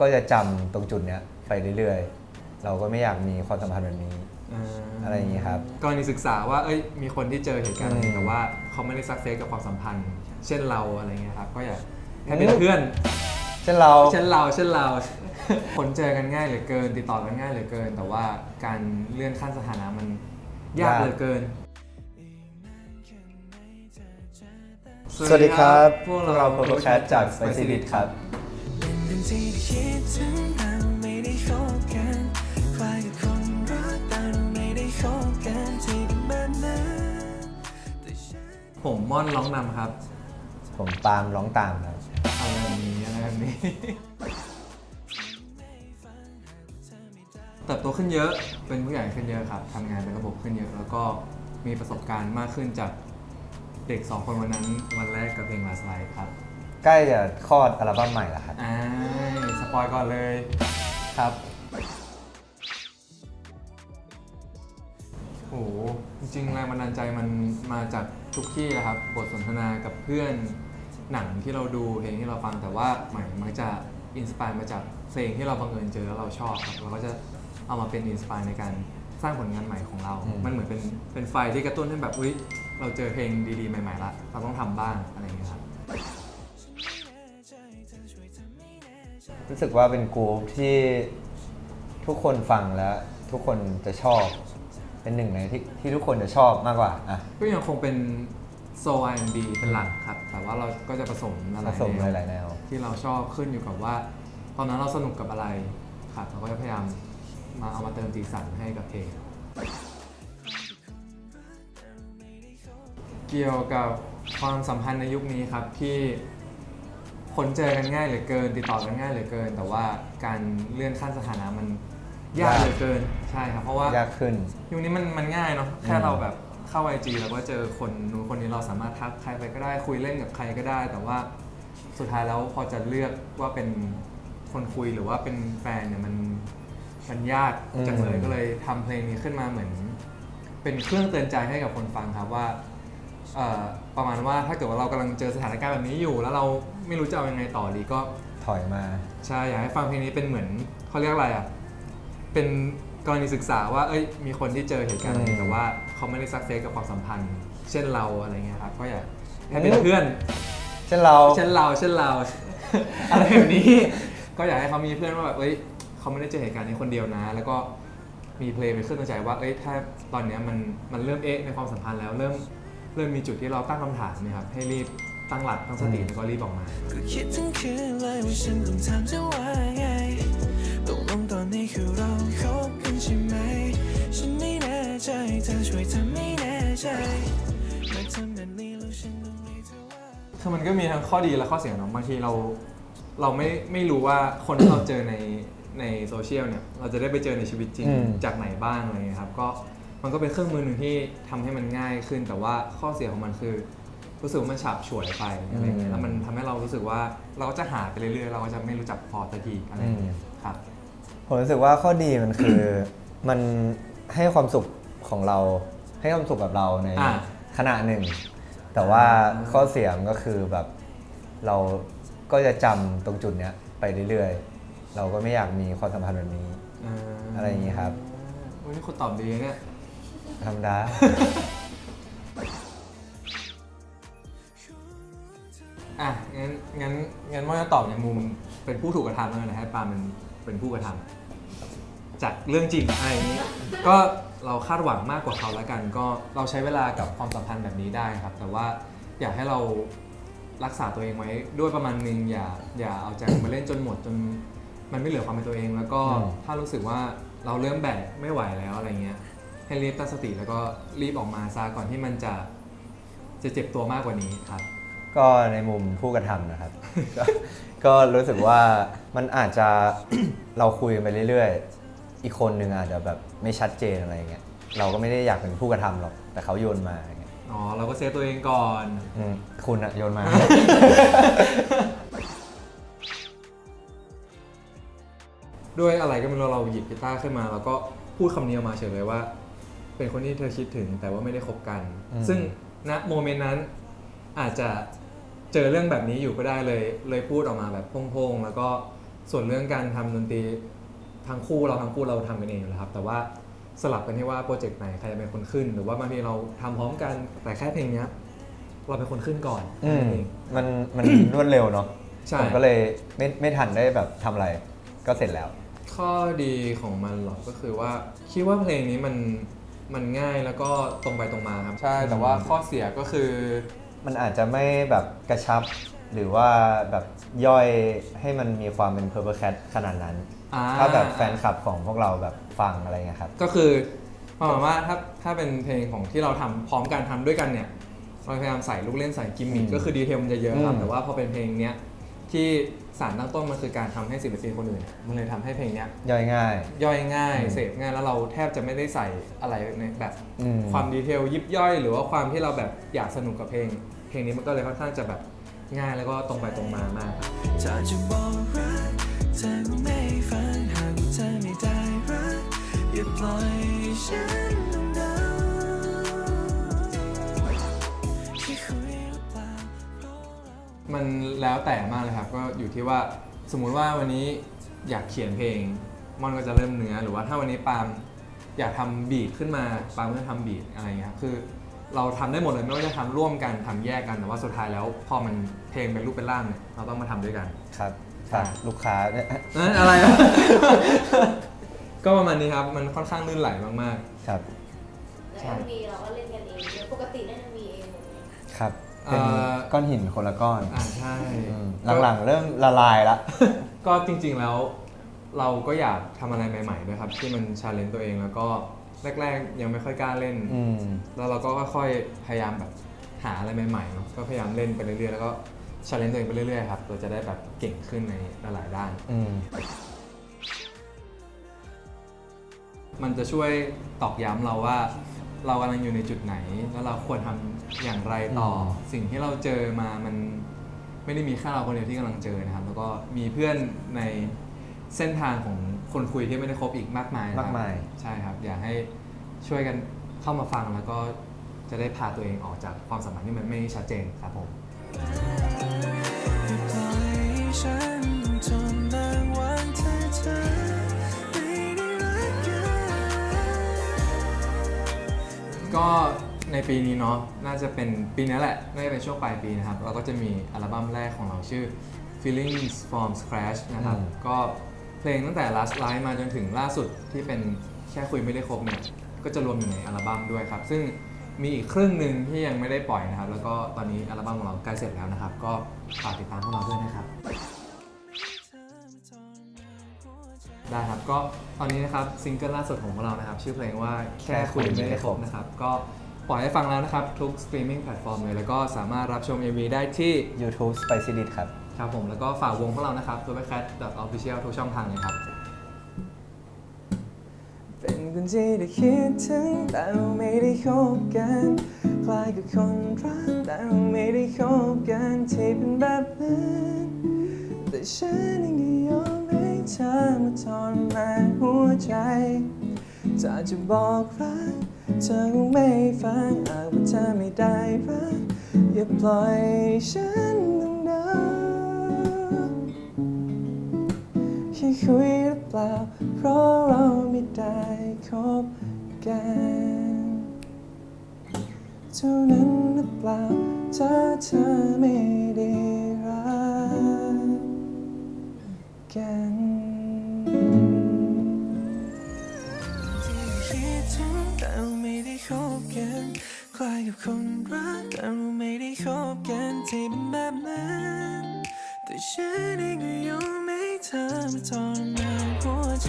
ก็จะจำตรงจุดเนี้ยไปเรื่อยๆ เราก็ไม่อยากมีความสัมพันธ์แบบนี้ อะไรอย่างงี้ครับ กรณีศึกษาว่าเอ้ยมีคนที่เจอเหตุการณ์แบบอืนี้มแต่ว่าเขาไม่ได้ซักเซสกับความสัมพันธ์ เช่นเราอะไรเงี้ยครับก็อยากให้เป็นเพื่อน เช่นเรา เช่นเราเช่นเรา คนเจอกันง่ายเหลือเกิน ติดต่อกันง่ายเหลือเกิน แต่ว่าการเลื่อนขั้นสถานะมันยากเหลือเกินสวัสดีครับ พวกพวกเราเรา Purple Chat จาก Spicy Beat ครับ เป็นที่ที่คิดถึงแต่เราไม่ได้คบกันคล้ายกับคนรักแต่เราไม่ได้คบกันที่เป็นแบบนั้นแต่ฉัน ผมม่อนร้องนำครับผมปาล์มร้องตามครับอะไรแบบนี้อะไรแบบนี้ เติบโตขึ้นเยอะเป็นผู้ใหญ่ขึ้นเยอะครับทำงานเป็นระบบขึ้นเยอะแล้วก็มีประสบการณ์มากขึ้นจากเด็กสองคนวันนั้นวันแรกกับเพลง Last Light ครับ ใกล้จะคลอดอัลบั้มใหม่แล้วครับ อ่าสปอยก่อนเลย ครับ โอ้โหจริงๆแรงบันดาลใจมันมาจากทุกที่นะครับ บทสนทนากับเพื่อนหนังที่เราดูเพลงที่เราฟังแต่ว่าใหม่มักจะอินสปายมาจากเพลงที่เราบังเอิญเจอแล้วเราชอบครับเราก็จะเอามาเป็นอินสปายในการสร้างผลงานใหม่ของเรา อืม มันเหมือนเป็นเป็นไฟที่กระตุ้นให้แบบอุ้ยเราเจอเพลงดีๆใหม่ๆละเราต้องทำบ้างอะไรอย่างเงี้ยครับ รู้สึกว่าเป็นกรุ๊ปที่ทุกคนฟังแล้ว ทุกคนจะชอบ เป็นหนึ่งในที่ที่ทุกคนจะชอบมากกว่าอะก็ยังคงเป็นโซ R&B เป็นหลักครับ แต่ว่าเราก็จะผสมหผลายสมๆแนวหลายๆแนว ที่เราชอบขึ้นอยู่กับว่า ตอนนั้นเราสนุกกับอะไรครับเราก็จะพยายามมาเอามาเติมสีสันให้กับเพลงเกี่ยวกับความสัมพันธ์ในยุคนี้ครับที่ คนเจอกันง่ายเหลือเกิน ติดต่อกันง่ายเหลือเกิน แต่ว่าการเลื่อนขั้นสถานะมันยากยาก เหลือเกินใช่ครับเพราะว่ายากขึ้น ยุคนี้มันมันง่ายเนาะแค่อืมเราแบบเข้าไอจีแล้วก็เจอคนนู้นคนนี้เราสามารถทักใครไปก็ได้คุยเล่นกับใครก็ได้ แต่ว่าสุดท้ายแล้วพอจะเลือกว่าเป็นคนคุยหรือว่าเป็นแฟนเนี่ยมันมันยากจังเลยก็เลยทำเพลงนี้ขึ้นมาเหมือน เป็นเครื่องเตือนใจให้กับคนฟังครับว่า เอ่อประมาณว่าถ้าเกิดว่าเรากำลังเจอสถานการณ์แบบนี้อยู่ แล้วเรา ไม่รู้จะเอายังไงต่อดีก็ถอยมาใช่อยากให้ฟังเพลงนี้เป็นเหมือนเขาเรียกอะไรอะเป็นกรณีศึกษาว่าเอ้ยมีคนที่เจอเหตุการณ์แบบอืนี้มแต่ว่าเขาไม่ได้ซักเซสกับความสัมพันธ์ เช่นเราอะไรเงี้ยครับก็อยากให้เป็นอืมเพื่อน เช่นเราเช่นเราเช่นเรา อะไรแบบนี้ ก็อยากให้เขามีเพื่อนว่าแบบเอ้ยเขาไม่ได้เจอเหตุการณ์นี้คนเดียวนะ แล้วก็มีเพลงเป็นเครื่องเตือนใจว่าเอ้ยถ้าตอนเนี้ยมันมันเริ่มเอ๊ะในความสัมพันธ์แล้วเริ่มเริ่มมีจุดที่เราตั้งคำถามเนี่ยครับให้รีบ ตั้งหลักตั้งสติอืมแล้วก็รีบออกมา ก็คิดทั้งคืนเลยว่าฉันต้องถามเธอว่าไงตกลงตอนนี้คือเราคบกันใช่ไหม ฉันไม่แน่ใจเธอช่วยทำไม่แน่ใจมาทำแบบนี้แล้วฉันต้องเรียกเธอว่า คือมันก็มีทั้งข้อดีและข้อเสียเนาะบางทีเราเราไม่ไม่รู้ว่าคนที่เราเจอในในโซเชียลเนี่ย เราจะได้ไปเจอในชีวิตจริงอืม จากไหนบ้างอะไรเงี้ยครับ ก็มันก็เป็นเครื่องมือหนึ่งที่ทำให้มันง่ายขึ้น แต่ว่าข้อเสียของมันคือ รู้สึกว่ามันฉาบฉวยไปอะไรเงี้ยแล้วมันทำให้เรารู้สึกว่าเราก็จะหาไปเรื่อยๆ เราก็จะไม่รู้จักพอสักทีอะไรเงี้ยครับ ผมรู้สึกว่าข้อดีมันคือ มันให้ความสุขของเรา ให้ความสุขกับเราในอ่า ขณะหนึ่ง แต่ว่าอ่าข้อเสียมันก็คือแบบเราก็จะจำตรงจุดเนี้ยไปเรื่อยๆ เราก็ไม่อยากมีความสัมพันธ์แบบนี้ อะไรอย่างงี้ครับ วันนี้คุณตอบดีเนี่ยธรรมดา อะงั้นงั้นงั้นว่าจะตอบในมุมเป็นผู้ถูกกระทำแล้วกันนะให้ปาล์มเป็นเป็นผู้กระทำจากเรื่องจริงอะไรอย่างนี้ ก็เราคาดหวังมากกว่าเขาแล้วกัน ก็เราใช้เวลากับความสัมพันธ์แบบนี้ได้ครับ แต่ว่าอยากให้เรารักษาตัวเองไว้ด้วยประมาณนึงอย่าอย่าเอาใจมาเล่นจนหมดจนมันไม่เหลือความเป็นตัวเอง แล้วก็อืม ถ้ารู้สึกว่าเราเริ่มแบกไม่ไหวแล้วอะไรเงี้ย ให้รีบตั้งสติแล้วก็รีบออกมาซะก่อนที่มันจะจะเจ็บตัวมากกว่านี้ครับ ก็ในมุมผู้กระทำนะครับ ก็ก็รู้สึกว่ามันอาจจะ เราคุยกันไปเรื่อยๆ อีกคนหนึ่งอาจจะแบบไม่ชัดเจนอะไรเงี้ยเราก็ไม่ได้อยากเป็นผู้กระทำหรอกแต่เขาโยนมาอย่างเงี้ยอ๋อ เราก็เซฟตัวเองก่อน อืมคุณอะโยนมา ด้วยอะไรก็ไม่รู้เราหยิบกีตาร์ขึ้นมา แล้วก็พูดคำนี้ออกมาเฉยเลยว่า เป็นคนที่เธอคิดถึงแต่ว่าไม่ได้คบกัน อืม ซึ่งณโมเมนต์นั้นอาจจะ เจอเรื่องแบบนี้อยู่ก็ได้เลยเลยพูดออกมาแบบโพ่งๆแล้วก็ส่วนเรื่องการทำดนตรีทั้งคู่เราทั้งคู่เราทำกันเองอยู่แล้วครับ แต่ว่าสลับกันที่ว่าโปรเจกต์ไหนใครจะเป็นคนขึ้น หรือว่าบางทีเราทำพร้อมกันแต่แค่เพลงเนี้ยเราเป็นคนขึ้นก่อนอืมนั่นเองมันมัน รวดเร็วเนาะใช่ ผมก็เลยไม่ไม่ทันได้แบบทำอะไร ก็เสร็จแล้ว ข้อดีของมันเหรอก็คือว่าคิดว่าเพลงนี้มันมันง่ายแล้วก็ตรงไปตรงมาครับ ใช่แต่ว่าข้อเสียก็คือ มันอาจจะไม่แบบกระชับ หรือว่าแบบย่อยให้มันมีความเป็น Purple Cat ขนาดนั้น อ่าถ้าแบบแฟนคลับของพวกเราแบบฟังอะไรเงี้ยครับ ก็คือประมาณว่าถ้าถ้าเป็นเพลงของที่เราทำพร้อมกันทำด้วยกันเนี่ยเราพยายามใส่ลูกเล่นใส่กิมมิคอืมก็คือดีเทลมันจะเยอะครับ อืม แต่ว่าพอเป็นเพลงเนี้ย ที่สารตั้งต้นมันคือการทำให้ศิลปินคนอื่นเนี่ยมันเลยทำให้เพลงเนี้ยย่อยง่าย ย่อยง่ายอืมเสพง่ายแล้วเราแทบจะไม่ได้ใส่อะไรในแบบอืม ความดีเทลยิบย่อย หรือว่าความที่เราแบบอยากสนุกกับเพลง เพลงนี้มันก็เลยค่อนข้างจะแบบง่ายแล้วก็ตรงไปตรงมามากครับถ้าจะบอกรักเธอก็ไม่ฟังหากว่าเธอไม่ได้รักอย่าปล่อยให้ฉัน มันแล้วแต่มากเลยครับ ก็อยู่ที่ว่าสมมุติว่าวันนี้อยากเขียนเพลงมอนก็จะเริ่มเนื้อหรือว่าถ้าวันนี้ปาล์มอยากทำบีทขึ้นมาปาล์มก็จะทำบีทอะไรเงี้ยครับคือเราทำได้หมดเลยไม่ว่าจะทำร่วมกันทำแยกกันแต่ว่าสุดท้ายแล้ว พอมันเพลงเป็นรูปเป็นร่างเนี่ยเราต้องมาทำด้วยกัน ครับฝากลูกค้าเนี่ยเอ้ยอะไรอะก็ประมาณนี้ครับ มันค่อนข้างลื่นไหลมาก ครับใช่แล้ว MV เราก็เล่นกันเองเดี๋ยวปกติเล่น MV เองหมดเลย ครับ เป็นเอ่อก้อนหินคนละก้อนๆอ่าใช่ อืมหลังๆเริ่มละลายละ ก็จริงๆแล้วเราก็อยากทำอะไรใหม่ ๆ ด้วยครับ ที่มันชาเลนจ์ตัวเองแล้วก็แรก ๆ ยังไม่ค่อยกล้าเล่น อืม แล้วเราก็ค่อยๆพยายามแบบหาอะไรใหม่ๆเนาะก็พยายามเล่นไปเรื่อยๆแล้วก็ชาเลนจ์ตัวเองไปเรื่อยๆครับเราจะได้แบบเก่งขึ้นในหลายๆด้าน อืม มันจะช่วยตอกย้ำเราว่า เรากำลังอยู่ในจุดไหน แล้วเราควรทำอย่างไรต่ออม สิ่งที่เราเจอมามันไม่ได้มีแค่เราคนเดียวที่กำลังเจอนะครับ แล้วก็มีเพื่อนในเส้นทางของคนคุยที่ไม่ได้คบอีกมากมายนะครับ มากมาย ใช่ครับ อยากให้ช่วยกันเข้ามาฟังแล้วก็จะได้พาตัวเองออกจากความสัมพันธ์ที่มันไม่ชัดเจนครับผมอย่าปล่อยให้ฉัน ก็ในปีนี้เนาะน่าจะเป็นปีนี้แหละ น่าจะเป็นช่วงปลายปีนะครับ เราก็จะมีอัลบั้มแรกของเราชื่อ Feelings from Scratch นะครับอืมก็เพลงตั้งแต่ Last Light มาจนถึงล่าสุดที่เป็นแค่คุยไม่ได้ครบเนี่ยก็จะรวมอยู่ในอัลบั้มด้วยครับ ซึ่งมีอีกครึ่งหนึ่งที่ยังไม่ได้ปล่อยนะครับ แล้วก็ตอนนี้อัลบั้มของเราใกล้เสร็จแล้วนะครับ ก็ฝากติดตามพวกเราด้วยนะครับ ได้ครับ ก็ตอนนี้นะครับซิงเกิลล่าสุดของพวกเรานะครับ ชื่อเพลงว่าแค่คุยไม่ได้ครบนะครับ ก็ปล่อยให้ฟังแล้วนะครับ ทุกสตรีมมิ่งแพลตฟอร์มเลย แล้วก็สามารถรับชม MV ได้ที่ YouTube Spicy d i t ครับ ครับผมแล้วก็ฝากวงพวกเรานะครับ t o b e c a t official ทุกช่องทางเลยครับ เป็นคนที่ได้คิดถึงแต่เราไม่ได้คบกัน คล้ายกับคนรักแต่เราไม่ได้คบกันที่เป็นแบบนั้นแต่ฉันยัง ทรมานหัวใจถ้าจะบอกรักเธอคงไม่ฟังหากว่าเธอไม่ได้รักอย่าปล่อยฉันต้องเดาแค่คุยหรือเปล่า เพราะเราไม่ได้คบกันเท่านั้นหรือเปล่าถ้าเธอไม่ด้ แต่เราไม่ได้คบกันคล้ายกับคนรักแต่เราไม่ได้คบกันที่เป็นแบบนั้นแต่ฉันเองก็ยอมไม่เธอมาทรมานหัวใจ